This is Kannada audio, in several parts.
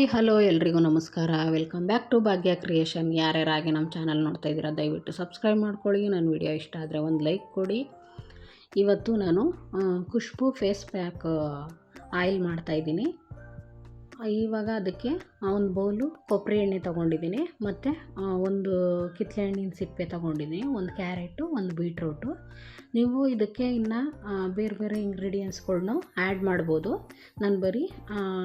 ಹಾಯ್, ಹಲೋ ಎಲ್ರಿಗೂ ನಮಸ್ಕಾರ. Welcome back to Bhagya creation ಯಾರ್ಯಾರಾಗಿ ನಮ್ಮ ಚಾನಲ್ ನೋಡ್ತಾ ಇದ್ದೀರಾ, ದಯವಿಟ್ಟು ಸಬ್ಸ್ಕ್ರೈಬ್ ಮಾಡ್ಕೊಳ್ಳಿ. ನನ್ನ ವಿಡಿಯೋ ಇಷ್ಟ ಆದರೆ ಒಂದು ಲೈಕ್ ಕೊಡಿ. ಇವತ್ತು ನಾನು ಖುಷ್ಬು ಫೇಸ್ ಪ್ಯಾಕ್ ಆಯಿಲ್ ಮಾಡ್ತಾಯಿದ್ದೀನಿ ಇವಾಗ ಅದಕ್ಕೆ ಒಂದು ಬೌಲು ಕೊಬ್ಬರಿ ಎಣ್ಣೆ ತೊಗೊಂಡಿದ್ದೀನಿ. ಮತ್ತು ಒಂದು ಕಿತ್ತಳೆ ಹಣ್ಣಿನ ಸಿಪ್ಪೆ ತೊಗೊಂಡಿದ್ದೀನಿ. ಒಂದು ಕ್ಯಾರೆಟು, ಒಂದು ಬೀಟ್ರೂಟು. ನೀವು ಇದಕ್ಕೆ ಇನ್ನು ಬೇರೆ ಬೇರೆ ಇಂಗ್ರೀಡಿಯೆಂಟ್ಸ್ಗಳ್ನು ಆ್ಯಡ್ ಮಾಡ್ಬೋದು. ನಾನು ಬರೀ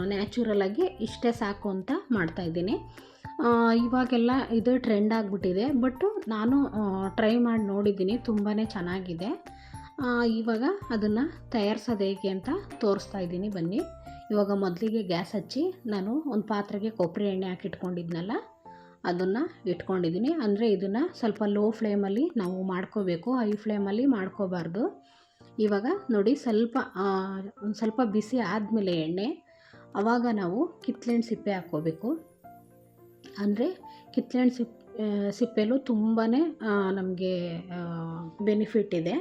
ನ್ಯಾಚುರಲಾಗಿ ಇಷ್ಟೇ ಸಾಕು ಅಂತ ಮಾಡ್ತಾಯಿದ್ದೀನಿ ಇವಾಗೆಲ್ಲ ಇದು ಟ್ರೆಂಡ್ ಆಗಿಬಿಟ್ಟಿದೆ. ಬಟ್ಟು ನಾನು ಟ್ರೈ ಮಾಡಿ ನೋಡಿದ್ದೀನಿ. ತುಂಬಾ ಚೆನ್ನಾಗಿದೆ. ಇವಾಗ ಅದನ್ನು ತಯಾರಿಸೋದು ಹೇಗೆ ಅಂತ ತೋರಿಸ್ತಾ ಇದ್ದೀನಿ. ಬನ್ನಿ. ಇವಾಗ ಮೊದಲಿಗೆ ಗ್ಯಾಸ್ ಹಚ್ಚಿ ನಾನು ಒಂದು ಪಾತ್ರೆಗೆ ಕೊಬ್ಬರಿ ಎಣ್ಣೆ ಹಾಕಿಟ್ಕೊಂಡಿದ್ನಲ್ಲ, ಅದನ್ನು ಇಟ್ಕೊಂಡಿದ್ದೀನಿ ಅಂದರೆ ಇದನ್ನು ಸ್ವಲ್ಪ ಲೋ ಫ್ಲೇಮಲ್ಲಿ ನಾವು ಮಾಡ್ಕೋಬೇಕು. ಹೈ ಫ್ಲೇಮಲ್ಲಿ ಮಾಡ್ಕೋಬಾರ್ದು. ಇವಾಗ ನೋಡಿ ಸ್ವಲ್ಪ ಒಂದು ಸ್ವಲ್ಪ ಬಿಸಿ ಆದಮೇಲೆ ಎಣ್ಣೆ ಆವಾಗ ನಾವು ಕಿತ್ಳೆಹಣ್ಣು ಸಿಪ್ಪೆ ಹಾಕ್ಕೋಬೇಕು ಅಂದರೆ ಕಿತ್ಳೆಹಣ್ಣು ಸಿಪ್ಪೆ ಸಿಪ್ಪೆಲೂ ತುಂಬಾ ನಮಗೆ ಬೆನಿಫಿಟ್ ಇದೆ.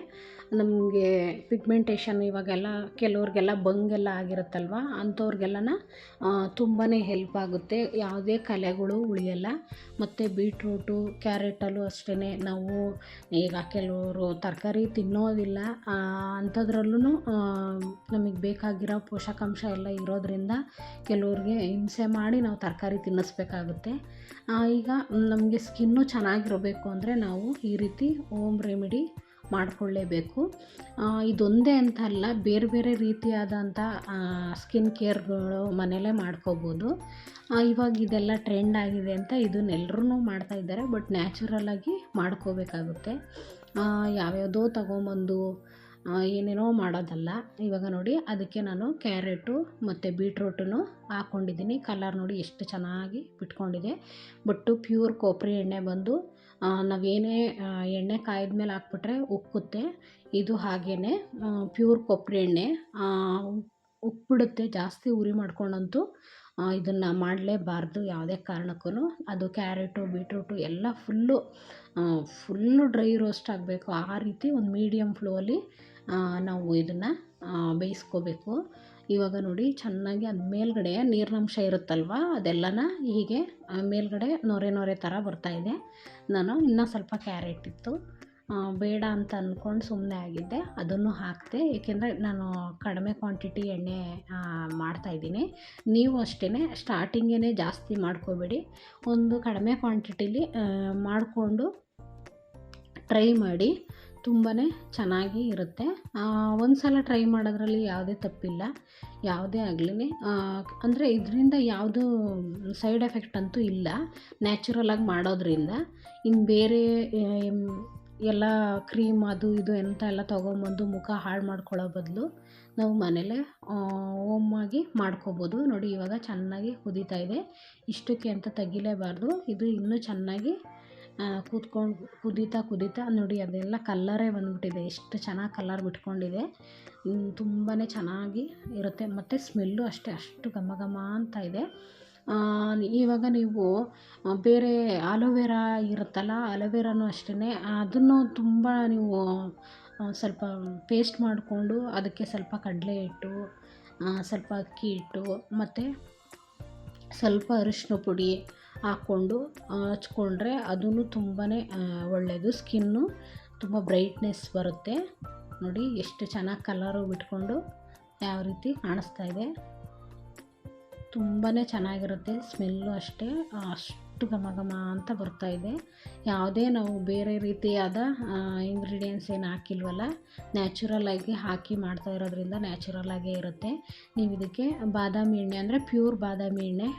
ನಮಗೆ ಪಿಗ್ಮೆಂಟೇಷನ್ ಇವಾಗೆಲ್ಲ ಕೆಲವ್ರಿಗೆಲ್ಲ ಬಂಗೆಲ್ಲ ಆಗಿರುತ್ತಲ್ವ? ಅಂಥವ್ರಿಗೆಲ್ಲನ ತುಂಬಾ ಹೆಲ್ಪ್ ಆಗುತ್ತೆ. ಯಾವುದೇ ಕಲೆಗಳು ಉಳಿಯೋಲ್ಲ. ಮತ್ತು ಬೀಟ್ರೂಟು ಕ್ಯಾರೆಟಲ್ಲೂ ಅಷ್ಟೇ ನಾವು ಈಗ ಕೆಲವರು ತರಕಾರಿ ತಿನ್ನೋದಿಲ್ಲ. ಅಂಥದ್ರಲ್ಲೂ ನಮಗೆ ಬೇಕಾಗಿರೋ ಪೋಷಕಾಂಶ ಎಲ್ಲ ಇರೋದ್ರಿಂದ ಕೆಲವ್ರಿಗೆ ಹಿಂಸೆ ಮಾಡಿ ನಾವು ತರಕಾರಿ ತಿನ್ನಿಸ್ಬೇಕಾಗುತ್ತೆ. ಈಗ ನಮಗೆ ಸ್ಕಿನ್ನು ಚೆನ್ನಾಗಿರಬೇಕು ಅಂದರೆ ನಾವು ಈ ರೀತಿ ಓಮ್ ರೆಮಿಡಿ ಮಾಡಿಕೊಳ್ಳೇಬೇಕು. ಇದೊಂದೇ ಅಂತ ಅಲ್ಲ, ಬೇರೆ ಬೇರೆ ರೀತಿಯಾದಂಥ ಸ್ಕಿನ್ ಕೇರ್ಗಳು ಮನೆಯಲ್ಲೇ ಮಾಡ್ಕೋಬೋದು. ಇವಾಗ ಇದೆಲ್ಲ ಟ್ರೆಂಡ್ ಆಗಿದೆ ಅಂತ ಇದನ್ನೆಲ್ಲರೂ ಮಾಡ್ತಾ ಇದ್ದಾರೆ ಬಟ್ ನ್ಯಾಚುರಲ್ಲಾಗಿ ಮಾಡ್ಕೋಬೇಕಾಗುತ್ತೆ. ಯಾವ್ಯಾವುದೋ ತಗೊಂಬಂದು ಏನೇನೋ ಮಾಡೋದಲ್ಲ. ಇವಾಗ ನೋಡಿ, ಅದಕ್ಕೆ ನಾನು ಕ್ಯಾರೆಟು ಮತ್ತು ಬೀಟ್ರೂಟನ್ನು ಹಾಕ್ಕೊಂಡಿದ್ದೀನಿ ಕಲರ್ ನೋಡಿ ಎಷ್ಟು ಚೆನ್ನಾಗಿ ಬಿಟ್ಕೊಂಡಿದೆ. ಬಟ್ಟು ಪ್ಯೂರ್ ಕೊಬ್ಬರಿ ಎಣ್ಣೆ ಬಂದು ನಾವೇನೇ ಎಣ್ಣೆ ಕಾಯ್ದ ಮೇಲೆ ಹಾಕ್ಬಿಟ್ರೆ ಉಕ್ಕುತ್ತೆ. ಇದು ಹಾಗೇ ಪ್ಯೂರ್ ಕೊಬ್ಬರಿ ಎಣ್ಣೆ. ಉಕ್ಬಿಡುತ್ತೆ. ಜಾಸ್ತಿ ಉರಿ ಮಾಡ್ಕೊಂಡಂತೂ ಇದನ್ನು ಮಾಡಲೇಬಾರ್ದು ಯಾವುದೇ ಕಾರಣಕ್ಕೂ ಅದು ಕ್ಯಾರೆಟು, ಬೀಟ್ರೂಟು ಎಲ್ಲ ಫುಲ್ಲು ಫುಲ್ಲು ಡ್ರೈ ರೋಸ್ಟ್ ಆಗಬೇಕು. ಆ ರೀತಿ ಒಂದು ಮೀಡಿಯಮ್ ಫ್ಲೋಲಿ ನಾವು ಇದನ್ನು ಬೇಯಿಸ್ಕೋಬೇಕು. ಇವಾಗ ನೋಡಿ, ಚೆನ್ನಾಗಿ ಅದು ಮೇಲ್ಗಡೆ ನೀರಿನಂಶ ಇರುತ್ತಲ್ವ? ಅದೆಲ್ಲನ ಹೀಗೆ ಮೇಲ್ಗಡೆ ನೊರೆ ನೊರೆ ಥರ ಬರ್ತಾಯಿದೆ ನಾನು ಇನ್ನೂ ಸ್ವಲ್ಪ ಕ್ಯಾರೆಟ್ ಇತ್ತು. ಬೇಡ ಅಂತ ಅಂದ್ಕೊಂಡು ಸುಮ್ಮನೆ ಆಗಿದ್ದೆ. ಅದನ್ನು ಹಾಕಿದೆ, ಏಕೆಂದರೆ ನಾನು ಕಡಿಮೆ ಕ್ವಾಂಟಿಟಿ ಎಣ್ಣೆ ಮಾಡ್ತಾಯಿದ್ದೀನಿ ನೀವು ಅಷ್ಟೇ ಸ್ಟಾರ್ಟಿಂಗೇ ಜಾಸ್ತಿ ಮಾಡ್ಕೋಬೇಡಿ. ಒಂದು ಕಡಿಮೆ ಕ್ವಾಂಟಿಟಿಲಿ ಮಾಡಿಕೊಂಡು ಟ್ರೈ ಮಾಡಿ ತುಂಬಾ ಚೆನ್ನಾಗಿ ಇರುತ್ತೆ. ಒಂದು ಸಲ ಟ್ರೈ ಮಾಡೋದ್ರಲ್ಲಿ ಯಾವುದೇ ತಪ್ಪಿಲ್ಲ. ಯಾವುದೇ ಆಗಲಿ ಅಂದರೆ ಇದರಿಂದ ಯಾವುದು ಸೈಡ್ ಎಫೆಕ್ಟ್ ಅಂತೂ ಇಲ್ಲ. ನ್ಯಾಚುರಲಾಗಿ ಮಾಡೋದ್ರಿಂದ. ಇನ್ನು ಬೇರೆ ಎಲ್ಲ ಕ್ರೀಮ್ ಅದು ಇದು ಎಂತ ಎಲ್ಲ ತೊಗೊಂಬಂದು ಮುಖ ಹಾಳು ಮಾಡ್ಕೊಳ್ಳೋ ಬದಲು ನಾವು ಮನೆಯಲ್ಲೇ ಓಮ್ ಆಗಿ ಮಾಡ್ಕೋಬೋದು. ನೋಡಿ ಇವಾಗ ಚೆನ್ನಾಗಿ ಕುದೀತಾ ಇದೆ. ಇಷ್ಟಕ್ಕೆ ಅಂತ ತೆಗಿಲೇಬಾರ್ದು. ಇದು ಇನ್ನೂ ಚೆನ್ನಾಗಿ ಕೂತ್ಕೊಂಡು ಕುದೀತಾ ಕುದೀತಾ ನೋಡಿ ಅದೆಲ್ಲ ಕಲ್ಲರೇ ಬಂದುಬಿಟ್ಟಿದೆ. ಎಷ್ಟು ಚೆನ್ನಾಗಿ ಕಲ್ಲರ್ ಬಿಟ್ಕೊಂಡಿದೆ. ತುಂಬಾ ಚೆನ್ನಾಗಿ ಇರುತ್ತೆ. ಮತ್ತು ಸ್ಮೆಲ್ಲು ಅಷ್ಟೇ, ಅಷ್ಟು ಘಮ ಘಮ ಅಂತ ಇದೆ. ಇವಾಗ ನೀವು ಬೇರೆ ಆಲೋವೆರಾ ಇರುತ್ತಲ್ಲ, ಅಲೋವೆರಾನು ಅಷ್ಟೇ ಅದನ್ನು ತುಂಬ ನೀವು ಸ್ವಲ್ಪ ಪೇಸ್ಟ್ ಮಾಡಿಕೊಂಡು ಅದಕ್ಕೆ ಸ್ವಲ್ಪ ಕಡಲೆ ಹಿಟ್ಟು ಸ್ವಲ್ಪ ಅಕ್ಕಿ ಹಿಟ್ಟು, ಮತ್ತು ಸ್ವಲ್ಪ ಅರಿಶಿನ ಪುಡಿ ಹಾಕ್ಕೊಂಡು ಹಚ್ಕೊಂಡ್ರೆ ಅದೂ ತುಂಬಾ ಒಳ್ಳೆಯದು ಸ್ಕಿನ್ನು ತುಂಬ ಬ್ರೈಟ್ನೆಸ್ ಬರುತ್ತೆ. ನೋಡಿ, ಎಷ್ಟು ಚೆನ್ನಾಗಿ ಕಲರು ಬಿಟ್ಕೊಂಡು ಯಾವ ರೀತಿ ಕಾಣಿಸ್ತಾ ಇದೆ. ತುಂಬಾ ಚೆನ್ನಾಗಿರುತ್ತೆ, ಸ್ಮೆಲ್ಲು ಅಷ್ಟೇ ಅಷ್ಟು ಘಮ ಘಮ ಅಂತ ಇದೆ. ಯಾವುದೇ ನಾವು ಬೇರೆ ರೀತಿಯಾದ ಇಂಗ್ರೀಡಿಯೆಂಟ್ಸ್ ಏನು ಹಾಕಿಲ್ವಲ್ಲ ನ್ಯಾಚುರಲಾಗಿ ಹಾಕಿ ಮಾಡ್ತಾ ಇರೋದ್ರಿಂದ ನ್ಯಾಚುರಲಾಗೇ ಇರುತ್ತೆ. ನೀವು ಇದಕ್ಕೆ ಬಾದಾಮಿ ಎಣ್ಣೆ ಅಂದರೆ ಪ್ಯೂರ್ ಬಾದಾಮಿ ಎಣ್ಣೆ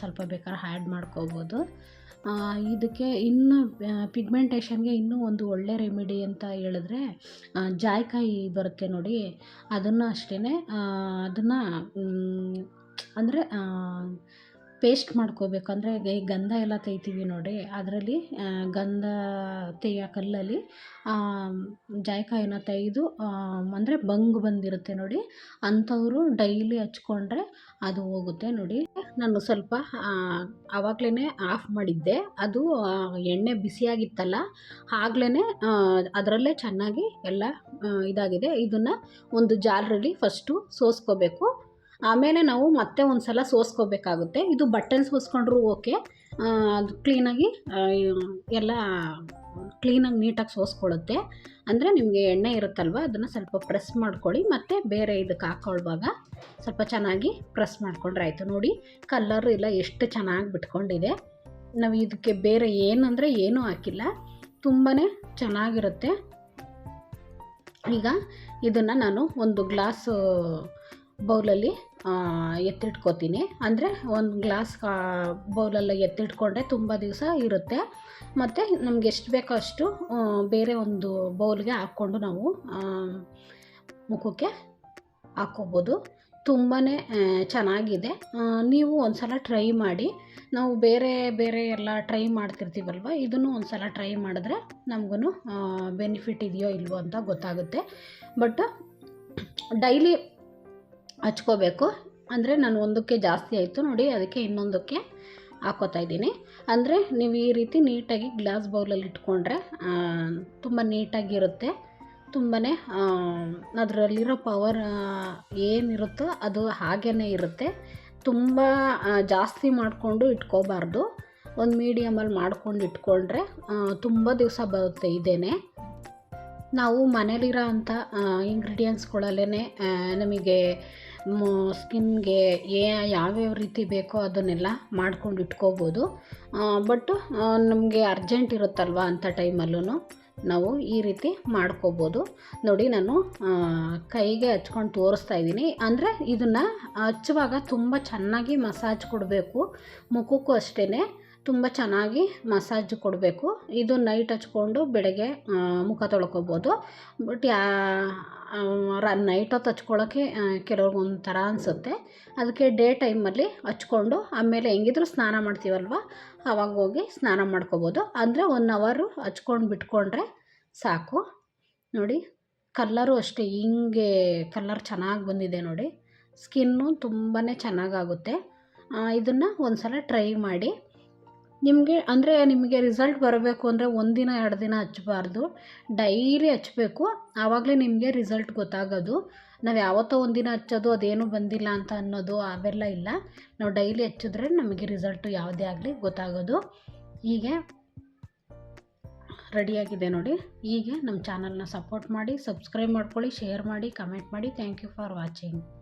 ಸ್ವಲ್ಪ ಬೇಕಾದ್ರೆ ಆ್ಯಡ್ ಮಾಡ್ಕೋಬೋದು. ಇದಕ್ಕೆ ಇನ್ನು ಪಿಗ್ಮೆಂಟೇಷನ್ಗೆ ಇನ್ನೂ ಒಂದು ಒಳ್ಳೆ ರೆಮಿಡಿ ಅಂತ ಹೇಳಿದ್ರೆ ಜಾಯಿಕಾಯಿ ಬರುತ್ತೆ ನೋಡಿ. ಅದನ್ನು ಅಷ್ಟೇ ಅದನ್ನು ಅಂದರೆ ಪೇಸ್ಟ್ ಮಾಡ್ಕೋಬೇಕು ಅಂದರೆ ಈ ಗಂಧ ಎಲ್ಲ ತೆಗಿತೀವಿ ನೋಡಿ, ಅದರಲ್ಲಿ ಗಂಧ ತೆಗಿಯೋ ಕಲ್ಲಲ್ಲಿ ಜಾಯ್ಕಾಯಿನ ತೆಗೆದು ಅಂದರೆ ಬಂಗು ಬಂದಿರುತ್ತೆ ನೋಡಿ, ಅಂಥವರು ಡೈಲಿ ಹಚ್ಕೊಂಡ್ರೆ ಅದು ಹೋಗುತ್ತೆ ನೋಡಿ. ನಾನು ಸ್ವಲ್ಪ ಆವಾಗಲೇ ಆಫ್ ಮಾಡಿದ್ದೆ, ಅದು ಎಣ್ಣೆ ಬಿಸಿಯಾಗಿತ್ತಲ್ಲ ಆಗ್ಲೇ ಅದರಲ್ಲೇ ಚೆನ್ನಾಗಿ ಎಲ್ಲ ಇದಾಗಿದೆ. ಇದನ್ನು ಒಂದು ಜಾಲರಲ್ಲಿ ಫಸ್ಟು ಸೋಸ್ಕೋಬೇಕು. ಆಮೇಲೆ ನಾವು ಮತ್ತೆ ಒಂದು ಸಲ ಸೋಸ್ಕೋಬೇಕಾಗುತ್ತೆ. ಇದು ಬಟ್ಟೆಲಿ ಸೋಸ್ಕೊಂಡ್ರೂ ಓಕೆ. ಅದು ಕ್ಲೀನಾಗಿ ಎಲ್ಲ ಕ್ಲೀನಾಗಿ ನೀಟಾಗಿ ಸೋಸ್ಕೊಳ್ಳುತ್ತೆ. ಅಂದರೆ ನಿಮಗೆ ಎಣ್ಣೆ ಇರುತ್ತಲ್ವ, ಅದನ್ನು ಸ್ವಲ್ಪ ಪ್ರೆಸ್ ಮಾಡ್ಕೊಳ್ಳಿ. ಮತ್ತು ಬೇರೆ ಇದಕ್ಕೆ ಹಾಕ್ಕೊಳ್ಳುವಾಗ ಸ್ವಲ್ಪ ಚೆನ್ನಾಗಿ ಪ್ರೆಸ್ ಮಾಡ್ಕೊಂಡ್ರೆ ಆಯಿತು. ನೋಡಿ, ಕಲ್ಲರ್ ಇಲ್ಲ ಎಷ್ಟು ಚೆನ್ನಾಗಿ ಬಿಟ್ಕೊಂಡಿದೆ. ನಾವು ಇದಕ್ಕೆ ಬೇರೆ ಏನಂದರೆ ಏನೂ ಹಾಕಿಲ್ಲ. ತುಂಬಾ ಚೆನ್ನಾಗಿರುತ್ತೆ. ಈಗ ಇದನ್ನು ನಾನು ಒಂದು ಗ್ಲಾಸು ಬೌಲಲ್ಲಿ ಎತ್ತಿಟ್ಕೋತೀನಿ. ಅಂದರೆ ಒಂದು ಗ್ಲಾಸ್ ಬೌಲಲ್ಲಿ ಎತ್ತಿಟ್ಕೊಂಡ್ರೆ ತುಂಬ ದಿವಸ ಇರುತ್ತೆ. ಮತ್ತು ನಮ್ಗೆ ಎಷ್ಟು ಬೇಕೋ ಅಷ್ಟು ಬೇರೆ ಒಂದು ಬೌಲ್ಗೆ ಹಾಕ್ಕೊಂಡು ನಾವು ಮುಖಕ್ಕೆ ಹಾಕ್ಕೋಬೋದು. ತುಂಬಾ ಚೆನ್ನಾಗಿದೆ. ನೀವು ಒಂದು ಸಲ ಟ್ರೈ ಮಾಡಿ. ನಾವು ಬೇರೆ ಬೇರೆ ಎಲ್ಲ ಟ್ರೈ ಮಾಡ್ತಿರ್ತೀವಲ್ವ? ಇದನ್ನು ಒಂದು ಸಲ ಟ್ರೈ ಮಾಡಿದ್ರೆ ನಮಗೂ ಬೆನಿಫಿಟ್ ಇದೆಯೋ ಇಲ್ವೋ ಅಂತ ಗೊತ್ತಾಗುತ್ತೆ. ಬಟ್, ಡೈಲಿ ಹಚ್ಕೋಬೇಕು. ಅಂದರೆ ನಾನು ಒಂದಕ್ಕೆ ಜಾಸ್ತಿ ಆಯಿತು ನೋಡಿ, ಅದಕ್ಕೆ ಇನ್ನೊಂದಕ್ಕೆ ಹಾಕೋತಾ ಇದ್ದೀನಿ. ಅಂದರೆ ನೀವು ಈ ರೀತಿ ನೀಟಾಗಿ ಗ್ಲಾಸ್ ಬೌಲಲ್ಲಿ ಇಟ್ಕೊಂಡ್ರೆ ತುಂಬ ನೀಟಾಗಿರುತ್ತೆ. ತುಂಬಾ ಅದರಲ್ಲಿರೋ ಪವರ್ ಏನಿರುತ್ತೋ ಅದು ಹಾಗೇ ಇರುತ್ತೆ. ತುಂಬ ಜಾಸ್ತಿ ಮಾಡಿಕೊಂಡು ಇಟ್ಕೋಬಾರ್ದು. ಒಂದು ಮೀಡಿಯಮಲ್ಲಿ ಮಾಡ್ಕೊಂಡು ಇಟ್ಕೊಂಡ್ರೆ ತುಂಬ ದಿವಸ ಬರುತ್ತೆ ಇದೇನೆ. ನಾವು ಮನೇಲಿರೋ ಅಂಥ ಇಂಗ್ರೀಡಿಯೆಂಟ್ಸ್ಗಳಲ್ಲೇ ನಮಗೆ ಸ್ಕಿನ್ಗೆ ಏ, ಯಾವ್ಯಾವ ರೀತಿ ಬೇಕೋ ಅದನ್ನೆಲ್ಲ ಮಾಡ್ಕೊಂಡು ಇಟ್ಕೋಬೋದು. ಬಟ್ ನಮಗೆ ಅರ್ಜೆಂಟ್ ಇರುತ್ತಲ್ವ ಅಂಥ ಟೈಮಲ್ಲೂ ನಾವು ಈ ರೀತಿ ಮಾಡ್ಕೋಬೋದು. ನೋಡಿ ನಾನು ಕೈಗೆ ಹಚ್ಕೊಂಡು ತೋರಿಸ್ತಾ ಇದ್ದೀನಿ. ಅಂದರೆ ಇದನ್ನು ಹಚ್ಚುವಾಗ ತುಂಬ ಚೆನ್ನಾಗಿ ಮಸಾಜ್ ಕೊಡಬೇಕು. ಮುಖಕ್ಕೂ ಅಷ್ಟೇ ತುಂಬ ಚೆನ್ನಾಗಿ ಮಸಾಜ್ ಕೊಡಬೇಕು. ಇದು ನೈಟ್ ಹಚ್ಕೊಂಡು ಬೆಳಗ್ಗೆ ಮುಖ ತೊಳ್ಕೊಬೋದು. ಬಟ್ ಯಾ ನೈಟ್ ಹೊತ್ತು ಹಚ್ಕೊಳ್ಳೋಕ್ಕೆ ಕೆಲವ್ರಿಗೆ ಒಂಥರ ಅನಿಸುತ್ತೆ. ಅದಕ್ಕೆ ಡೇ ಟೈಮಲ್ಲಿ ಹಚ್ಕೊಂಡು ಆಮೇಲೆ ಹೆಂಗಿದ್ರು ಸ್ನಾನ ಮಾಡ್ತೀವಲ್ವ ಆವಾಗ ಹೋಗಿ ಸ್ನಾನ ಮಾಡ್ಕೋಬೋದು. ಅಂದರೆ ಒನ್ ಅವರು ಹಚ್ಕೊಂಡು ಬಿಟ್ಕೊಂಡ್ರೆ ಸಾಕು. ನೋಡಿ, ಕಲ್ಲರು ಅಷ್ಟೇ, ಹಿಂಗೆ ಕಲ್ಲರ್ ಚೆನ್ನಾಗಿ ಬಂದಿದೆ ನೋಡಿ. ಸ್ಕಿನ್ನು ತುಂಬಾ ಚೆನ್ನಾಗಾಗುತ್ತೆ. ಇದನ್ನು ಒಂದು ಸಲ ಟ್ರೈ ಮಾಡಿ. ನಿಮಗೆ ಅಂದರೆ ನಿಮಗೆ ರಿಸಲ್ಟ್ ಬರಬೇಕು ಅಂದರೆ ಒಂದಿನ ಎರಡು ದಿನ ಹಚ್ಬಾರ್ದು. ಡೈಲಿ ಹಚ್ಚಬೇಕು ಆವಾಗಲೇ ನಿಮಗೆ ರಿಸಲ್ಟ್ ಗೊತ್ತಾಗೋದು. ನಾವು ಯಾವತ್ತೋ ಒಂದಿನ ಹಚ್ಚೋದು, ಅದೇನು ಬಂದಿಲ್ಲ ಅಂತ ಅನ್ನೋದು ಅವೆಲ್ಲ ಇಲ್ಲ. ನಾವು ಡೈಲಿ ಹಚ್ಚಿದ್ರೆ ನಮಗೆ ರಿಸಲ್ಟು ಯಾವುದೇ ಆಗಲಿ ಗೊತ್ತಾಗೋದು. ಹೀಗೆ ರೆಡಿಯಾಗಿದೆ ನೋಡಿ. ಹೀಗೆ ನಮ್ಮ ಚಾನಲ್ನ ಸಪೋರ್ಟ್ ಮಾಡಿ ಸಬ್ಸ್ಕ್ರೈಬ್ ಮಾಡ್ಕೊಳ್ಳಿ ಶೇರ್ ಮಾಡಿ ಕಮೆಂಟ್ ಮಾಡಿ. Thank you for watching